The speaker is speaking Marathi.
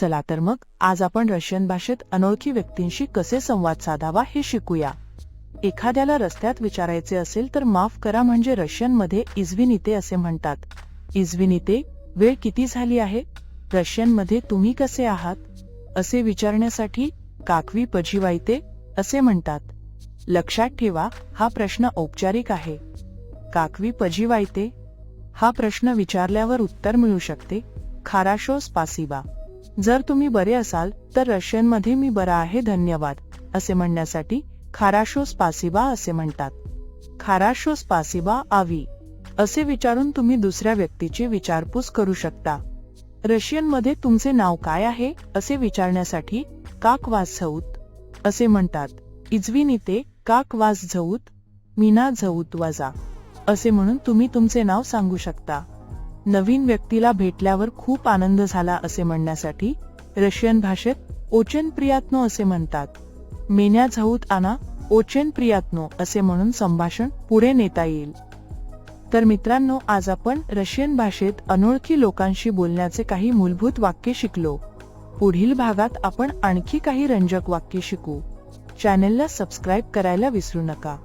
चला तर मग आज आपण रशियन भाषेत अनोळखी व्यक्तींशी कसे संवाद साधावा हे शिकूया. एखाद्याला रस्त्यात विचारायचे असेल तर माफ करा म्हणजे रशियनमध्ये इजविनिते असे म्हणतात. इजविनिते वेळ किती झाली आहे? रशियनमध्ये तुम्ही कसे आहात? असे विचारण्यासाठी काकवी पजिवायते असे म्हणतात. लक्षात ठेवा हा प्रश्न औपचारिक आहे. काकवी पजिवायते हा प्रश्न विचारल्यावर उत्तर मिळू शकते. खाराशोस स्पासिबा जर तुम्ही बरे असाल तर रशियनमध्ये मी बरा आहे धन्यवाद असे म्हणण्यासाठी खाराशो स्पासिबा असे म्हणतात. खाराशो स्पासिबा आवी असे विचारून तुम्ही दुसऱ्या व्यक्तीची विचारपूस करू शकता. रशियनमध्ये तुमचे नाव काय आहे असे विचारण्यासाठी काक वास झऊत असे म्हणतात. इजविनिते काक वास झऊत मीना झौत वाजा असे म्हणून तुम्ही तुमचे नाव सांगू शकता. नवीन व्यक्तीला भेटल्यावर खूप आनंद झाला असे म्हणण्यासाठी रशियन भाषेत ओचेन प्रियात्नो असे म्हणतात. मेन्या झौत आना ओचेन प्रियात्नो असे म्हणून संभाषण पुढे नेता येईल. तर मित्रांनो आज आपण रशियन भाषेत अनोळखी लोकांशी बोलण्याचे काही मूलभूत वाक्य शिकलो. पुढील भागात आपण आणखी काही रंजक वाक्य शिकू. चॅनेलला सबस्क्राईब करायला विसरू नका.